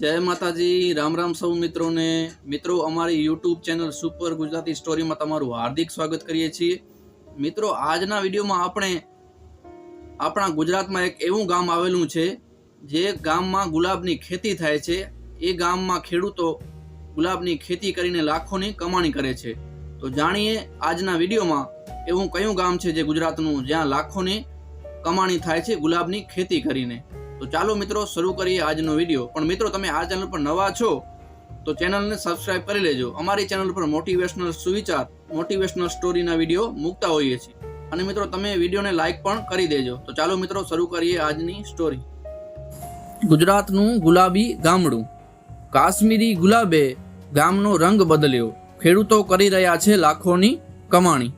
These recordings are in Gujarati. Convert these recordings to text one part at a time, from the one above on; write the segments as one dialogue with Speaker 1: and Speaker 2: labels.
Speaker 1: જય માતાજી, રામ રામ સૌ મિત્રોને. મિત્રો, અમારી યુટ્યુબ ચેનલ સુપર ગુજરાતી સ્ટોરીમાં તમારું હાર્દિક સ્વાગત કરીએ છીએ. મિત્રો, આજના વિડીયોમાં આપણે આપણા ગુજરાતમાં એક એવું ગામ આવેલું છે, જે ગામમાં ગુલાબની ખેતી થાય છે. એ ગામમાં ખેડૂતો ગુલાબની ખેતી કરીને લાખોની કમાણી કરે છે. તો જાણીએ આજના વિડીયોમાં એવું કયું ગામ છે જે ગુજરાતનું જ્યાં લાખોની કમાણી થાય છે ગુલાબની ખેતી કરીને. તો ચાલો મિત્રો, શરૂ કરીએ આજનો વીડિયો. પણ મિત્રો, તમે આ ચેનલ પર નવા છો, તો ચેનલને સબસ્ક્રાઇબ કરી લેજો. અમારી ચેનલ પર મોટિવેશનલ સુવિચાર મોટિવેશનલ સ્ટોરીના વીડિયો મૂકતા હોઈએ છીએ. અને મિત્રો, તમે વિડીયોને લાઈક પણ કરી દેજો. તો ચાલો મિત્રો, શરૂ કરીએ આજની સ્ટોરી ગુજરાતનું ગુલાબી ગામડું. કાશ્મીરી ગુલાબે ગામનો રંગ બદલ્યો. ખેડૂતો કરી રહ્યા છે લાખોની કમાણી.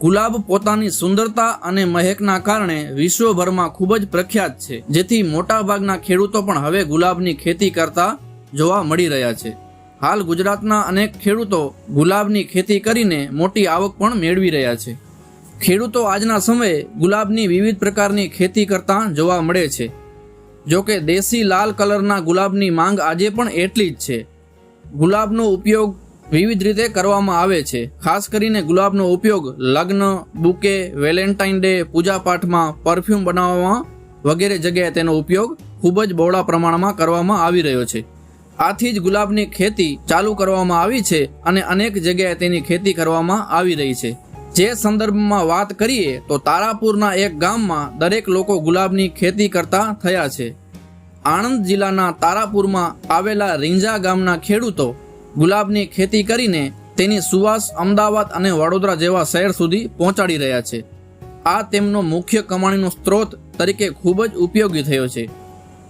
Speaker 1: ગુલાબ પોતાની સુંદરતા અને મહેકના કારણે વિશ્વભરમાં ખૂબ જ પ્રખ્યાત છે. જેથી મોટાભાગના ખેડૂતો પણ હવે ગુલાબની ખેતી કરતા જોવા મળી રહ્યા છે. હાલ ગુજરાતના અનેક ખેડૂતો ગુલાબની ખેતી કરીને મોટી આવક પણ મેળવી રહ્યા છે. ખેડૂતો આજના સમયે ગુલાબની વિવિધ પ્રકારની ખેતી કરતા જોવા મળે છે. જો કે દેશી લાલ કલરના ગુલાબની માંગ આજે પણ એટલી જ છે. ગુલાબનો ઉપયોગ વિવિધ રીતે કરવામાં આવે છે. ખાસ કરીને ગુલાબનો ઉપયોગ લગ્ન, બુકે, વેલેન્ટાઇન ડે, પૂજાપાઠમાં પરફ્યુમ બનાવવામાં વગેરે જગ્યાએ તેનો ઉપયોગ ખૂબ જ બહોળા પ્રમાણમાં કરવામાં આવી રહ્યો છે. આથી જ ગુલાબની ખેતી ચાલુ કરવામાં આવી છે અને અનેક જગ્યાએ તેની ખેતી કરવામાં આવી રહી છે. જે સંદર્ભમાં વાત કરીએ તો તારાપુરના એક ગામમાં દરેક લોકો ગુલાબની ખેતી કરતા થયા છે. આણંદ જિલ્લાના તારાપુરમાં આવેલા રીંજા ગામના ખેડૂતો ગુલાબની ખેતી કરીને તેની સુવાસ અમદાવાદ અને વડોદરા જેવા શહેર સુધી પહોંચાડી રહ્યા છે. આ તેમનો મુખ્ય કમાણીનો સ્ત્રોત તરીકે ખૂબ જ ઉપયોગી થયો છે.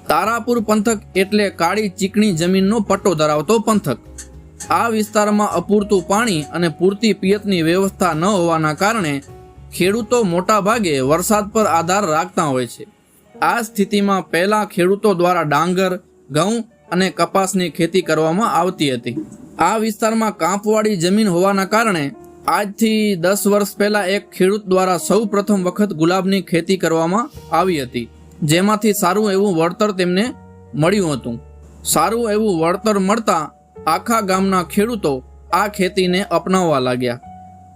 Speaker 1: તારાપુર પંથક એટલે કાળી ચીકણી જમીનનો પટ્ટો ધરાવતો પંથક. આ વિસ્તારમાં અપૂરતું પાણી અને પૂરતી પિયતની વ્યવસ્થા ન હોવાના કારણે ખેડૂતો મોટા ભાગે વરસાદ પર આધાર રાખતા હોય છે. આ સ્થિતિમાં પહેલા ખેડૂતો દ્વારા ડાંગર, ઘઉં અને કપાસની ખેતી કરવામાં આવતી હતી. આ વિસ્તારમાં કાંપવાળી જમીન હોવાના કારણે આજથી દસ વર્ષ પહેલા એક ખેડૂત દ્વારા સૌ પ્રથમ વખત ગુલાબની ખેતી કરવામાં આવી હતી, જેમાંથી સારું એવું વળતર તેમને મળ્યું હતું. સારું એવું વળતર મળતા આખા ગામના ખેડૂતો આ ખેતીને અપનાવવા લાગ્યા.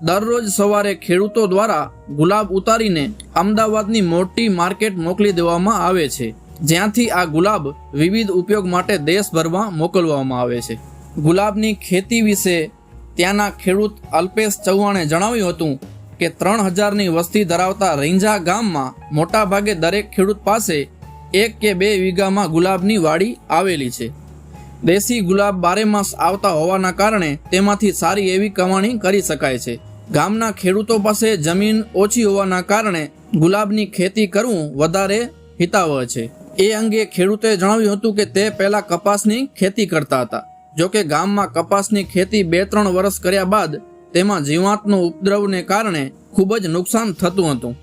Speaker 1: દરરોજ સવારે ખેડૂતો દ્વારા ગુલાબ ઉતારીને અમદાવાદની મોટી માર્કેટ મોકલી દેવામાં આવે છે. જ્યાંથી આ ગુલાબ વિવિધ ઉપયોગ માટે દેશભરમાં મોકલવામાં આવે છે. ગુલાબની ખેતી વિશે ત્યાંના ખેડૂત અલ્પેશ ચૌહાણે જણાવ્યું હતું કે, ત્રણ હજારની વસ્તી ધરાવતા રીંઝા ગામમાં મોટાભાગે દરેક ખેડૂત પાસે એક કે બે વીઘામાં ગુલાબની વાડી આવેલી છે. દેશી ગુલાબ બારેમાસ આવતા હોવાના કારણે તેમાંથી સારી એવી કમાણી કરી શકાય છે. ગામના ખેડૂતો પાસે જમીન ઓછી હોવાના કારણે ગુલાબની ખેતી કરવું વધારે હિતાવહ છે. એ અંગે ખેડૂતે જણાવ્યું હતું કે તે પહેલા કપાસની ખેતી કરતા હતા. જો કે ગામમાં કપાસની ખેતી બે ત્રણ વર્ષ કર્યા બાદ તેમાં જીવાતનો ઉપદ્રવને કારણે ખૂબ જ નુકસાન થતું હતું.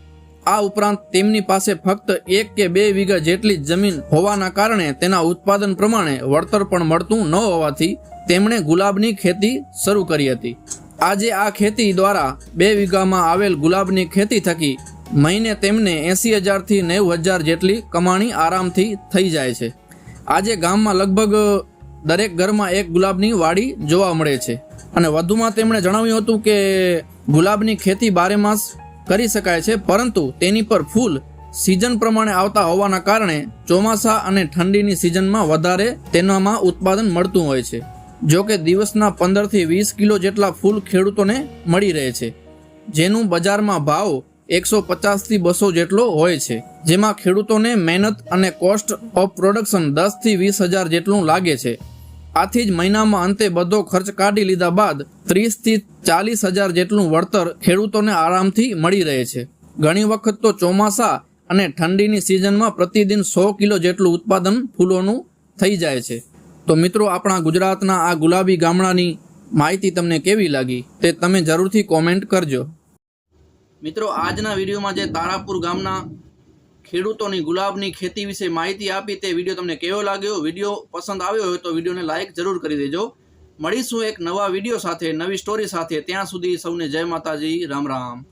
Speaker 1: આ ઉપરાંત તેમની પાસે ફક્ત એક કે બે વીઘા જેટલી જ જમીન હોવાના કારણે તેના ઉત્પાદન પ્રમાણે વળતર પણ મળતું ન હોવાથી તેમણે ગુલાબની ખેતી શરૂ કરી હતી. આજે આ ખેતી દ્વારા બે વીઘામાં આવેલ ગુલાબની ખેતી થકી મહિને તેમને એંસી હજારથી નેવું હજાર જેટલી કમાણી આરામથી થઈ જાય છે. આજે ગામમાં લગભગ દરેક ઘરમાં એક ગુલાબની વાડી જોવા મળે છે. અને વધુમાં તેમણે જણાવ્યું હતું કે, ગુલાબની ખેતી બારે માસ કરી શકાય છે, પરંતુ તેની પર ફૂલ સિઝન પ્રમાણે આવતા હોવાના કારણે ચોમાસા અને ઠંડીની સિઝનમાં વધારે તેનામાં ઉત્પાદન મળતું હોય છે. જો કે દિવસના પંદરથી વીસ કિલો જેટલા ફૂલ ખેડૂતોને મળી રહે છે. જેનું બજારમાં ભાવ એકસો પચાસથી બસો જેટલો હોય છે, જેમાં ખેડૂતોને મહેનત અને કોસ્ટ ઓફ પ્રોડક્શન દસથી વીસ હજાર જેટલું લાગે છે. આથી જ મહિનામાં અંતે બધો ખર્ચ કાઢી લીધા બાદ ત્રીસથી ચાલીસ હજાર જેટલું વળતર ખેડૂતોને આરામથી મળી રહે છે. ઘણી વખત તો ચોમાસા અને ઠંડીની સિઝનમાં પ્રતિદિન સો કિલો જેટલું ઉત્પાદન ફૂલોનું થઈ જાય છે. તો મિત્રો, આપણા ગુજરાતના આ ગુલાબી ગામડાની માહિતી તમને કેવી લાગી તે તમે જરૂરથી કોમેન્ટ કરજો. મિત્રો, આજના વિડીયોમાં જે તારાપુર ગામના ખેડૂતોની ગુલાબની ખેતી વિશે માહિતી આપી તે વીડિયો તમને કેવો લાગ્યો? વીડિયો પસંદ આવ્યો હોય તો વિડીયોને લાઇક જરૂર કરી દેજો. મળીશું એક નવા વીડિયો સાથે, નવી સ્ટોરી સાથે. ત્યાં સુધી સૌને જય માતાજી. રામ રામ.